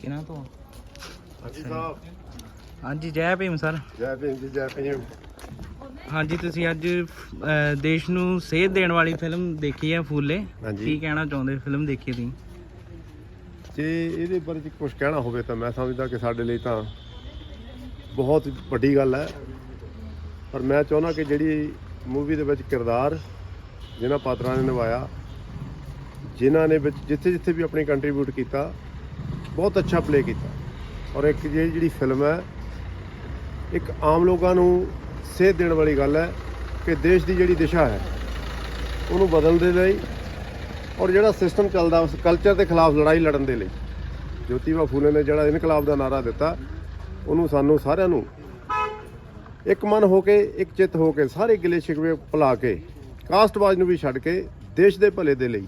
ਕਿਹਨਾਂ ਤੋਂ ਹਾਂਜੀ ਸਾਹਿਬ। ਹਾਂਜੀ ਜੈ ਭੀਮ ਸਰ। ਜੈ ਭੀਮ ਜੀ ਜੈ ਭੀਮ। ਹਾਂਜੀ ਤੁਸੀਂ ਅੱਜ ਅਹ, ਦੇਸ਼ ਨੂੰ ਸੇਧ ਦੇਣ ਵਾਲੀ ਫਿਲਮ ਦੇਖੀ ਹੈ ਫੂਲੇ। ਹਾਂਜੀ। ਕੀ ਕਹਿਣਾ ਚਾਹੁੰਦੇ ਫਿਲਮ ਦੇਖੀ ਤੁਸੀਂ? ਜੇ ਇਹਦੇ ਬਾਰੇ ਚ ਕੁਝ ਕਹਿਣਾ ਹੋਵੇ ਤਾਂ ਮੈਂ ਸਮਝਦਾ ਕਿ ਸਾਡੇ ਲਈ ਤਾਂ ਬਹੁਤ ਵੱਡੀ ਗੱਲ ਹੈ। ਪਰ ਮੈਂ ਚਾਹੁੰਦਾ ਕਿ ਜਿਹੜੀ ਮੂਵੀ ਦੇ ਵਿੱਚ ਕਿਰਦਾਰ ਜਿਨ੍ਹਾਂ ਪਾਤਰਾਂ ਨੇ ਨਿਭਾਇਆ ਜਿਨ੍ਹਾਂ ਨੇ ਵਿੱਚ ਜਿੱਥੇ ਜਿੱਥੇ ਵੀ ਆਪਣੀ ਕੰਟਰੀਬਿਊਟ ਕੀਤਾ ਬਹੁਤ ਅੱਛਾ ਪਲੇ ਕੀਤਾ। ਔਰ ਇੱਕ ਜਿਹੜੀ ਜਿਹੜੀ ਫਿਲਮ ਹੈ, ਇੱਕ ਆਮ ਲੋਕਾਂ ਨੂੰ ਸੇਧ ਦੇਣ ਵਾਲੀ ਗੱਲ ਹੈ ਕਿ ਦੇਸ਼ ਦੀ ਜਿਹੜੀ ਦਿਸ਼ਾ ਹੈ, ਉਹਨੂੰ ਬਦਲਣ ਦੇ ਲਈ ਔਰ ਜਿਹੜਾ ਸਿਸਟਮ ਚੱਲਦਾ ਉਸ ਕਲਚਰ ਦੇ ਖਿਲਾਫ ਲੜਾਈ ਲੜਨ ਦੇ ਲਈ। ਜੋਤੀਬਾ ਫੂਲੇ ਨੇ ਜਿਹੜਾ ਇਨਕਲਾਬ ਦਾ ਨਾਰਾ ਦਿੱਤਾ, ਉਹਨੂੰ ਸਾਨੂੰ ਸਾਰਿਆਂ ਨੂੰ ਇੱਕ ਮਨ ਹੋ ਕੇ, ਇੱਕ ਚਿੱਤ ਹੋ ਕੇ, ਸਾਰੇ ਗਿਲੇ ਸ਼ਿਕਵੇ ਭੁਲਾ ਕੇ ਕਾਸਟਵਾਜ ਨੂੰ ਵੀ ਛੱਡ ਕੇ ਦੇਸ਼ ਦੇ ਭਲੇ ਦੇ ਲਈ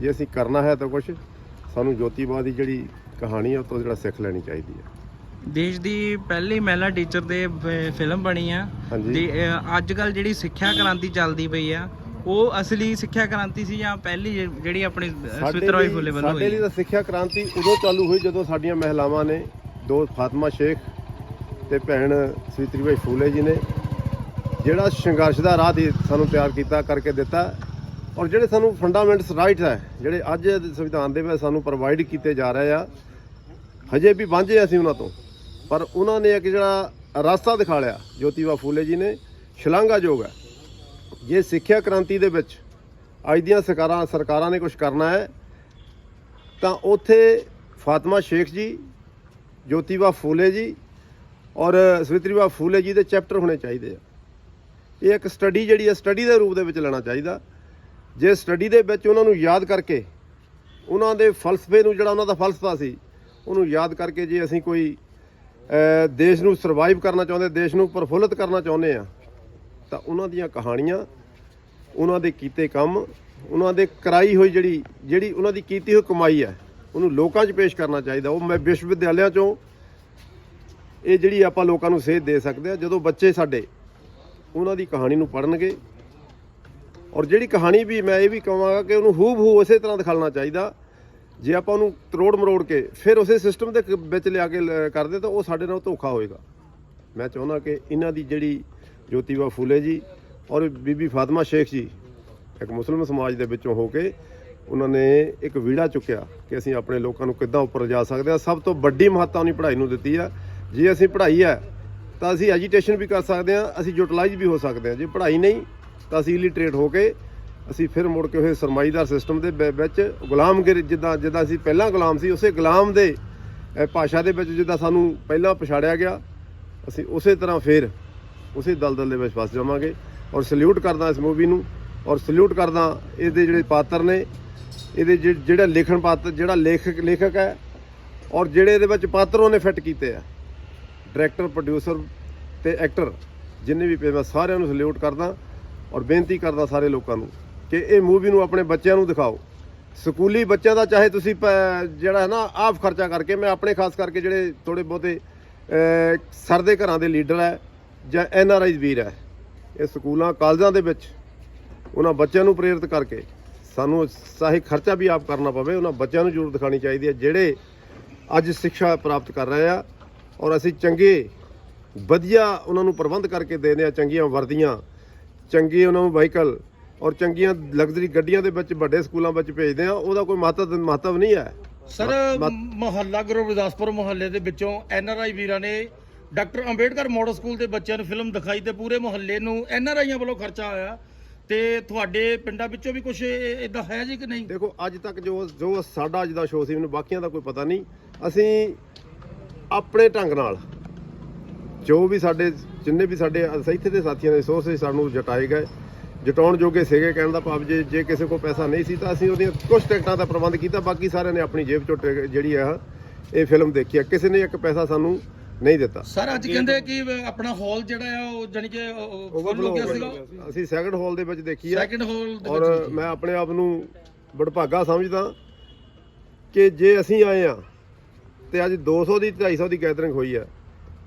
ਜੇ ਅਸੀਂ ਕਰਨਾ ਹੈ ਤਾਂ ਕੁਝ ਸਾਨੂੰ ਜੋਤੀਬਾ ਦੀ ਜਿਹੜੀ ਕਹਾਣੀ ਉਹ ਤੋਂ ਜਿਹੜਾ ਸਿੱਖ ਲੈਣੀ ਚਾਹੀਦੀ ਹੈ ਦੇਸ਼ ਦੀ ਪਹਿਲੀ ਮਹਿਲਾ ਟੀਚਰ ਫ- ਫਿਲਮ ਬਣੀ ਆ। ਹਾਂਜੀ। ਤੇ ਅੱਜ ਕੱਲ ਜਿਹੜੀ ਸਿੱਖਿਆ ਕ੍ਰਾਂਤੀ ਚੱਲਦੀ ਪਈ ਆ ਉਹ ਅਸਲੀ ਸਿੱਖਿਆ ਕ੍ਰਾਂਤੀ ਸੀ ਜਾਂ ਪਹਿਲੀ ਜਿ- ਜਿਹੜੀ ਆਪਣੀ ਸਾਡੇ ਸਵਿਤਰਾਈ ਲਈ ਫੁੱਲੇ ਵੱਲੋਂ ਸਾਡੇ ਲਈ ਹੋਈ ਤਾਂ ਸਿੱਖਿਆ ਕ੍ਰਾਂਤੀ ਉਦੋਂ ਚਾਲੂ ਹੋਈ ਜਦੋਂ ਸਾਡੀਆਂ ਮਹਿਲਾਵਾਂ ਨੇ ਦੋ ਫਾਤਮਾ ਸ਼ੇਖ ਤੇ ਭੈਣ ਸਵਿਤਰੀਬਾਈ ਫੂਲੇ ਜੀ ਨੇ ਜਿਹੜਾ ਸੰਘਰਸ਼ ਦਾ ਰਾਹ ਦੀ ਸਾਨੂੰ ਤਿਆਰ ਕੀਤਾ ਕਰਕੇ ਦਿੱਤਾ ਔਰ ਜਿਹੜੇ ਸਾਨੂੰ ਫੰਡਾਮੈਂਟਸ ਰਾਈਟਸ ਹੈ, ਜਿਹੜੇ ਅੱਜ ਸੰਵਿਧਾਨ ਦੇ ਵਿੱਚ ਸਾਨੂੰ ਪ੍ਰੋਵਾਈਡ ਕੀਤੇ ਜਾ ਰਹੇ ਆ, ਹਜੇ ਵੀ ਵਾਂਝੇ ਅਸੀਂ ਉਹਨਾਂ ਤੋਂ। ਪਰ ਉਹਨਾਂ ਨੇ ਇੱਕ ਜਿਹੜਾ ਰਸਤਾ ਦਿਖਾ ਲਿਆ, ਜੋਤੀਬਾ ਫੂਲੇ ਜੀ ਨੇ, ਸ਼ਲਾਘਾਯੋਗ ਹੈ। ਜੇ ਸਿੱਖਿਆ ਕ੍ਰਾਂਤੀ ਦੇ ਵਿੱਚ ਅੱਜ ਦੀਆਂ ਸਰਕਾਰਾਂ ਸਰਕਾਰਾਂ ਨੇ ਕੁਝ ਕਰਨਾ ਹੈ, ਤਾਂ ਉੱਥੇ ਫਾਤਮਾ ਸ਼ੇਖ ਜੀ, ਜੋਤੀਬਾ ਫੂਲੇ ਜੀ ਔਰ ਸਵਿਤਰੀਬਾ ਫੂਲੇ ਜੀ ਦੇ ਚੈਪਟਰ ਹੋਣੇ ਚਾਹੀਦੇ ਆ। ਇਹ ਇੱਕ ਸਟੱਡੀ ਜਿਹੜੀ ਹੈ, ਸਟੱਡੀ ਦੇ ਰੂਪ ਦੇ ਵਿੱਚ ਲੈਣਾ ਚਾਹੀਦਾ। ਜੇ ਸਟੱਡੀ ਦੇ ਵਿੱਚ ਉਹਨਾਂ ਨੂੰ ਯਾਦ ਕਰਕੇ, ਉਹਨਾਂ ਦੇ ਫਲਸਫੇ ਨੂੰ ਜਿਹੜਾ ਉਹਨਾਂ ਦਾ ਫਲਸਫਾ ਸੀ, ਉਹਨੂੰ ਯਾਦ ਕਰਕੇ ਜੇ ਅਸੀਂ ਕੋਈ ਦੇਸ਼ ਨੂੰ ਸਰਵਾਈਵ ਕਰਨਾ ਚਾਹੁੰਦੇ, ਦੇਸ਼ ਨੂੰ ਪ੍ਰਫੁੱਲਤ ਕਰਨਾ ਚਾਹੁੰਦੇ ਆ ਤਾਂ ਉਹਨਾਂ ਦੀਆਂ ਕਹਾਣੀਆਂ, ਉਹਨਾਂ ਦੇ ਕੀਤੇ ਕੰਮ, ਉਹਨਾਂ ਦੇ ਕਰਾਈ ਹੋਈ ਜਿਹੜੀ ਜਿਹੜੀ ਉਹਨਾਂ ਦੀ ਕੀਤੀ ਹੋਈ ਕਮਾਈ ਹੈ, ਉਹਨੂੰ ਲੋਕਾਂ 'ਚ ਪੇਸ਼ ਕਰਨਾ ਚਾਹੀਦਾ। ਉਹ ਮੈਂ ਵਿਸ਼ਵ ਵਿਦਿਆਲਿਆਂ 'ਚੋਂ ਇਹ ਜਿਹੜੀ ਆਪਾਂ ਲੋਕਾਂ ਨੂੰ ਸੇਧ ਦੇ ਸਕਦੇ ਆ ਜਦੋਂ ਬੱਚੇ ਸਾਡੇ ਉਹਨਾਂ ਦੀ ਕਹਾਣੀ ਨੂੰ ਪੜ੍ਹਨਗੇ ਔਰ ਜਿਹੜੀ ਕਹਾਣੀ ਵੀ ਮੈਂ ਇਹ ਵੀ ਕਹਾਂਗਾ ਕਿ ਉਹਨੂੰ ਹੂਬ ਹੂ ਉਸੇ ਤਰ੍ਹਾਂ ਦਿਖਾਉਣਾ ਚਾਹੀਦਾ। ਜੇ ਆਪਾਂ ਉਹਨੂੰ ਤਰੋੜ ਮਰੋੜ ਕੇ ਫਿਰ ਉਸੇ ਸਿਸਟਮ ਦੇ ਕ- ਵਿੱਚ ਲਿਆ ਕੇ ਕਰਦੇ ਤਾਂ ਉਹ ਸਾਡੇ ਨਾਲ ਧੋਖਾ ਹੋਏਗਾ। ਮੈਂ ਚਾਹੁੰਦਾ ਕਿ ਇਹਨਾਂ ਦੀ ਜਿਹੜੀ ਜੋਤੀਬਾ ਫੂਲੇ ਜੀ ਔਰ ਬੀਬੀ ਫਾਤਮਾ ਸ਼ੇਖ ਜੀ ਇੱਕ ਮੁਸਲਮਾਨ ਸਮਾਜ ਦੇ ਵਿੱਚੋਂ ਹੋ ਕੇ ਉਹਨਾਂ ਨੇ ਇੱਕ ਵੀੜਾ ਚੁੱਕਿਆ ਕਿ ਅਸੀਂ ਆਪਣੇ ਲੋਕਾਂ ਨੂੰ ਕਿੱਦਾਂ ਉੱਪਰ ਜਾ ਸਕਦੇ ਹਾਂ। ਸਭ ਤੋਂ ਵੱਡੀ ਮਹੱਤਤਾ ਉਹਨੀ ਪੜ੍ਹਾਈ ਨੂੰ ਦਿੱਤੀ ਆ। ਜੇ ਅਸੀਂ ਪੜ੍ਹਾਈ ਹੈ ਤਾਂ ਅਸੀਂ ਐਜੀਟੇਸ਼ਨ ਵੀ ਕਰ ਸਕਦੇ ਹਾਂ, ਅਸੀਂ ਯੂਟਿਲਾਈਜ਼ ਵੀ ਹੋ ਸਕਦੇ ਹਾਂ। ਜੇ ਪੜ੍ਹਾਈ ਨਹੀਂ ਤਾਂ ਅਸੀਂ ਇਲਿਟਰੇਟ ਹੋ ਕੇ ਅਸੀਂ ਫਿਰ ਮੁੜ ਕੇ ਉਹ ਸਰਮਾਈਦਾਰ ਸਿਸਟਮ ਦੇ ਵਿ- ਵਿੱਚ ਗੁਲਾਮਗਿਰ ਜਿੱਦਾਂ ਜਿੱਦਾਂ ਅਸੀਂ ਪਹਿਲਾਂ ਗੁਲਾਮ ਸੀ, ਉਸੇ ਗੁਲਾਮ ਦੇ ਭਾਸ਼ਾ ਦੇ ਵਿੱਚ ਜਿੱਦਾਂ ਸਾਨੂੰ ਪਹਿਲਾਂ ਪਛਾੜਿਆ ਗਿਆ, ਅਸੀਂ ਉਸੇ ਤਰ੍ਹਾਂ ਫਿਰ ਉਸੇ ਦਲਦਲ ਦੇ ਵਿੱਚ ਫਸ ਜਾਵਾਂਗੇ। ਔਰ ਸਲੂਟ ਕਰਦਾ ਇਸ ਮੂਵੀ ਨੂੰ, ਔਰ ਸਲੂਟ ਕਰਦਾ ਇਹਦੇ ਜਿਹੜੇ ਪਾਤਰ ਨੇ, ਇਹਦੇ ਜਿ- ਜਿਹੜਾ ਲਿਖਣ ਪਾਤਰ, ਜਿਹੜਾ ਲੇਖਕ ਲੇਖਕ ਹੈ, ਔਰ ਜਿਹੜੇ ਇਹਦੇ ਵਿੱਚ ਪਾਤਰ ਉਹਨੇ ਫਿੱਟ ਕੀਤੇ ਆ। ਡਾਇਰੈਕਟਰ ਪ੍ਰੋਡਿਊਸਰ ਤੇ ਐਕਟਰ ਜਿੰਨੇ ਵੀ ਪਏ ਮੈਂ ਸਾਰਿਆਂ ਨੂੰ ਸਲੂਟ ਕਰਦਾ। ਔਰ ਬੇਨਤੀ ਕਰਦਾ ਸਾਰੇ ਲੋਕਾਂ ਨੂੰ ਕਿ ਇਹ ਮੂਵੀ ਨੂੰ ਆਪਣੇ ਬੱਚਿਆਂ ਨੂੰ ਦਿਖਾਓ। ਸਕੂਲੀ ਬੱਚਿਆਂ ਦਾ ਚਾਹੇ ਤੁਸੀਂ ਪ- ਜਿਹੜਾ ਹੈ ਨਾ ਆਪ ਖਰਚਾ ਕਰਕੇ ਮੈਂ ਆਪਣੇ ਖਾਸ ਕਰਕੇ ਜਿਹੜੇ ਥੋੜੇ ਬਹੁਤੇ ਅਹ, ਸਰਦੇ ਘਰਾਂ ਦੇ ਲੀਡਰ ਹੈ ਜਾਂ ਐਨ ਆਰ ਆਈ ਵੀਰ ਹੈ ਇਹ ਸਕੂਲਾਂ ਕਾਲਜਾਂ ਦੇ ਵਿੱਚ ਉਹਨਾਂ ਬੱਚਿਆਂ ਨੂੰ ਪ੍ਰੇਰਿਤ ਕਰਕੇ ਸਾਨੂੰ ਚਾਹੇ ਖਰਚਾ ਵੀ ਆਪ ਕਰਨਾ ਪਵੇ ਉਹਨਾਂ ਬੱਚਿਆਂ ਨੂੰ ਜ਼ਰੂਰ ਦਿਖਾਣੀ ਚਾਹੀਦੀ ਹੈ ਜਿਹੜੇ ਅੱਜ ਸਿੱਖਿਆ ਪ੍ਰਾਪਤ ਕਰ ਰਹੇ ਆ ਔਰ ਅਸੀਂ ਚੰਗੇ ਵਧੀਆ ਉਹਨਾਂ ਨੂੰ ਪ੍ਰਬੰਧ ਕਰਕੇ ਦੇਣੇ ਆ ਚੰਗੀਆਂ ਵਰਦੀਆਂ ਚੰਗੇ ਉਹਨਾਂ ਨੂੰ ਵਾਹੀਕਲ ਔਰ ਚੰਗੀਆਂ ਲਗਜ਼ਰੀ ਗੱਡੀਆਂ ਦੇ ਵਿੱਚ ਵੱਡੇ ਸਕੂਲਾਂ ਵਿੱਚ ਭੇਜਦੇ ਆ ਉਹਦਾ ਕੋਈ ਮਹੱਤਵ ਮਹੱਤਵ ਨਹੀਂ ਹੈ। ਸਰ ਮੁਹੱਲਾ ਗੁਰਦਾਸਪੁਰ ਮੁਹੱਲੇ ਦੇ ਵਿੱਚੋਂ ਐਨ ਆਰ ਆਈ ਵੀਰਾਂ ਨੇ ਡਾਕਟਰ ਅੰਬੇਡਕਰ ਮਾਡਲ ਸਕੂਲ ਦੇ ਬੱਚਿਆਂ ਨੂੰ ਫਿਲਮ ਦਿਖਾਈ ਤੇ ਪੂਰੇ ਮੁਹੱਲੇ ਨੂੰ ਐਨ ਆਰ ਆਈਆਂ ਵੱਲੋਂ ਖਰਚਾ ਆਇਆ ਤੇ ਤੁਹਾਡੇ ਪਿੰਡਾਂ ਵਿੱਚੋਂ ਵੀ ਕੁਝ ਇਦਾਂ ਹੈ ਜੀ ਕਿ ਨਹੀਂ? ਦੇਖੋ ਅੱਜ ਤੱਕ ਜੋ ਜੋ ਸਾਡਾ ਅੱਜ ਦਾ ਸ਼ੋਅ ਸੀ ਮੈਨੂੰ ਬਾਕੀਆਂ ਦਾ ਕੋਈ ਪਤਾ ਨਹੀਂ। ਅਸੀਂ ਆਪਣੇ ਢੰਗ ਨਾਲ ਜੋ ਵੀ ਸਾਡੇ ਜਿੰਨੇ ਵੀ ਸਾਡੇ ਇੱਥੇ ਦੇ ਸਾਥੀਆਂ ਦੇ ਸੋਰਸ ਸਾਨੂੰ ਜਟਾਏ ਗਏ। ਜਟਾਉਣ ਜੋਗੇ ਸੀਗੇ ਕਹਿਣ ਦਾ ਭਾਵ ਜੇ ਜੇ ਕਿਸੇ ਕੋਲ ਪੈਸਾ ਨਹੀਂ ਸੀ ਤਾਂ ਅਸੀਂ ਉਹਦੀਆਂ ਕੁਝ ਟਿਕਟਾਂ ਦਾ ਪ੍ਰਬੰਧ ਕੀਤਾ ਬਾਕੀ ਸਾਰਿਆਂ ਨੇ ਆਪਣੀ ਜੇਬ ਚੋਂ ਜਿਹੜੀ ਆ ਇਹ ਫਿਲਮ ਦੇਖੀ ਆ। ਕਿਸੇ ਨੇ ਇੱਕ ਪੈਸਾ ਸਾਨੂੰ ਨਹੀਂ ਦਿੱਤਾ। ਸਰ ਅੱਜ ਕਹਿੰਦੇ ਕਿ ਆਪਣਾ ਹਾਲ ਜਿਹੜਾ ਆ ਉਹ ਜਾਨੀ ਕਿ ਫੁੱਲ ਹੋ ਗਿਆ ਸੀਗਾ। ਅਸੀਂ ਸੈਕੰਡ ਹਾਲ ਦੇ ਵਿੱਚ ਦੇਖੀ ਆ। ਸੈਕੰਡ ਹਾਲ ਦੇ ਔਰ ਮੈਂ ਆਪਣੇ ਆਪ ਨੂੰ ਬੜਭਾਗਾ ਸਮਝਦਾ ਕਿ ਜੇ ਅਸੀਂ ਆਏ ਆ ਤੇ ਅੱਜ 200 ਦੀ 250 ਦੀ ਗੈਦਰਿੰਗ ਹੋਈ ਹੈ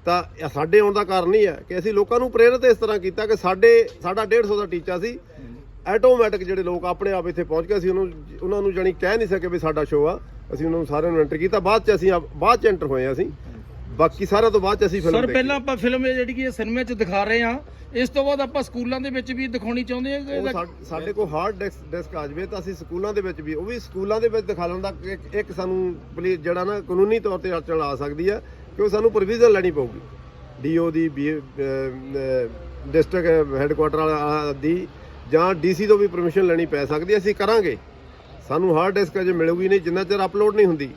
ਤਾਂ ਇਹ ਸਾਡੇ ਆਉਣ ਦਾ ਕਾਰਨ ਨਹੀਂ ਹੈ ਕਿ ਅਸੀਂ ਲੋਕਾਂ ਨੂੰ ਪ੍ਰੇਰਿਤ ਇਸ ਤਰ੍ਹਾਂ ਕੀਤਾ ਕਿ ਸਾਡੇ ਸਾਡਾ 150 ਦਾ ਟੀਚਾ ਸੀ। ਆਟੋਮੈਟਿਕ ਜਿਹੜੇ ਲੋਕ ਆਪਣੇ ਆਪ ਇੱਥੇ ਪਹੁੰਚ ਗਏ ਸੀ ਉਹਨੂੰ ਉਹਨਾਂ ਨੂੰ ਜਾਨੀ ਕਹਿ ਨਹੀਂ ਸਕੇ ਵੀ ਸਾਡਾ ਸ਼ੋਅ ਆ। ਅਸੀਂ ਉਹਨਾਂ ਨੂੰ ਸਾਰਿਆਂ ਨੂੰ ਐਂਟਰ ਕੀਤਾ। ਬਾਅਦ ਚ ਅਸੀਂ ਬਾਅਦ ਚ ਐਂਟਰ ਹੋਏ ਹਾਂ ਅਸੀਂ। ਬਾਕੀ ਸਾਰਿਆਂ ਤੋਂ ਬਾਅਦ ਚ ਅਸੀਂ ਫਿਲਮ ਸਰ ਪਹਿਲਾਂ ਆਪਾਂ ਫਿਲਮ ਜਿਹੜੀ ਕਿ ਇਹ ਸਿਨੇਮੇ 'ਚ ਦਿਖਾ ਰਹੇ ਹਾਂ ਇਸ ਤੋਂ ਬਾਅਦ ਆਪਾਂ ਸਕੂਲਾਂ ਦੇ ਵਿੱਚ ਵੀ ਦਿਖਾਉਣੀ ਚਾਹੁੰਦੇ ਹਾਂ ਸਾ- ਸਾਡੇ ਕੋਲ ਹਾਰਡ ਡਿਸਕ ਡਿਸਕ ਆ ਜਾਵੇ ਤਾਂ ਅਸੀਂ ਸਕੂਲਾਂ ਦੇ ਵਿੱਚ ਵੀ ਉਹ ਵੀ ਸਕੂਲਾਂ ਦੇ ਵਿੱਚ ਦਿਖਾਉਣ ਦਾ ਇੱਕ- ਸਾਨੂੰ ਪਲੀਜ਼ ਜਿਹੜਾ ਨਾ ਕਾਨੂੰਨੀ ਤੌਰ ਤੇ ਅੜਚਣ ਆ ਸਕਦੀ ਹੈ ਕਿ ਉਹ ਸਾਨੂੰ ਪ੍ਰੋਵੀਜ਼ਨ ਲੈਣੀ ਪਊਗੀ? ਡੀਓ ਦੀ ਡਿਸਟ੍ਰਿਕਟ ਹੈੱਡਕੁਆਟਰ ਦੀ ਜਾਂ ਡੀਸੀ ਤੋਂ ਵੀ ਪਰਮਿਸ਼ਨ ਲੈਣੀ ਪੈ ਸਕਦੀ ਹੈ ਅਸੀਂ ਕਰਾਂਗੇ। ਸਾਨੂੰ ਹਾਰਡ ਡਿਸਕ ਅਜੇ ਮਿਲੂਗੀ ਨਹੀਂ ਜਿੰਨਾ ਚਿਰ ਅਪਲੋਡ ਨਹੀਂ ਹੁੰਦੀ।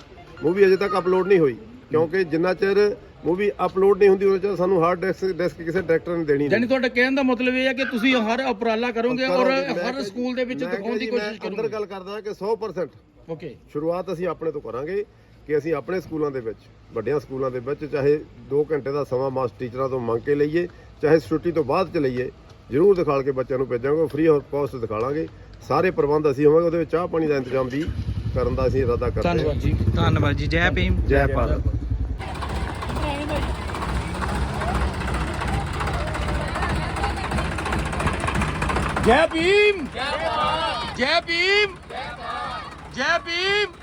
ਮੂਵੀ ਅਜੇ ਤੱਕ ਅਪਲੋਡ ਨਹੀਂ ਹੋਈ ਕਿਉਂਕਿ ਜਿੰਨਾ ਚਿਰ ਮੂਵੀ ਅਪਲੋਡ ਨਹੀਂ ਹੁੰਦੀ ਉਹਨਾਂ ਚਿਰ ਸਾਨੂੰ ਹਾਰਡ ਡਿਸਕ ਡਿਸਕ ਕਿਸੇ ਡਾਇਰੈਕਟਰ ਨੇ ਦੇਣੀ ਨਹੀਂ। ਯਾਨੀ ਤੁਹਾਡਾ ਕਹਿਣ ਦਾ ਮਤਲਬ ਇਹ ਹੈ ਕਿ ਤੁਸੀਂ ਹਰ ਉਪਰਾਲਾ ਕਰੋਗੇ ਔਰ। ਮੈਂ ਹਰ ਸਕੂਲ ਦੇ ਵਿੱਚ ਮੈਂ ਦਿਖਾਉਣ ਦੀ ਕੋਸ਼ਿਸ਼ ਮੈਂ ਅੰਦਰ ਕਰੋਗੇ। ਗੱਲ ਕਰਦਾ ਕਿ 100% ਓਕੇ ਸ਼ੁਰੂਆਤ ਅਸੀਂ ਆਪਣੇ ਤੋਂ ਕਰਾਂਗੇ ਕਿ ਅਸੀਂ ਆਪਣੇ ਸਕੂਲਾਂ ਦੇ ਵਿੱਚ ਵੱਡਿਆਂ ਸਕੂਲਾਂ ਦੇ ਵਿੱਚ ਚਾਹੇ 2 ਘੰਟੇ ਦਾ ਸਮਾਂ ਮਾਸਟਰ ਟੀਚਰਾਂ ਤੋਂ ਮੰਗ ਕੇ ਲਈਏ ਚਾਹੇ ਛੁੱਟੀ ਤੋਂ ਬਾਅਦ ਚ ਲਈਏ ਜ਼ਰੂਰ ਦਿਖਾਲ ਕੇ ਬੱਚਿਆਂ ਨੂੰ ਭੇਜਾਂਗੇ ਫ੍ਰੀ ਆਫ ਕਾਸਟ ਦਿਖਾਲਾਂਗੇ। ਸਾਰੇ ਪ੍ਰਬੰਧ ਅਸੀਂ ਹੋਵਾਂਗੇ ਉਹਦੇ ਵਿੱਚ ਚਾਹ ਪਾਣੀ ਦਾ ਇੰਤਜ਼ਾਮ ਵੀ ਕਰਨ ਦਾ ਅਸੀਂ ਇਰਾਦਾ ਕਰਦੇ ਹਾਂ। ਧੰਨਵਾਦ ਜੀ। ਧੰਨਵਾਦ ਜੀ। ਜੈ ਭੀਮ। ਜੈ ਭਾਰਤ। ਜੈ ਭੀਮ। ਜੈ ਭਾਰਤ ਜੈ ਭੀਮ। ਜੈ ਭਾਰਤ ਜੈ ਭੀਮ।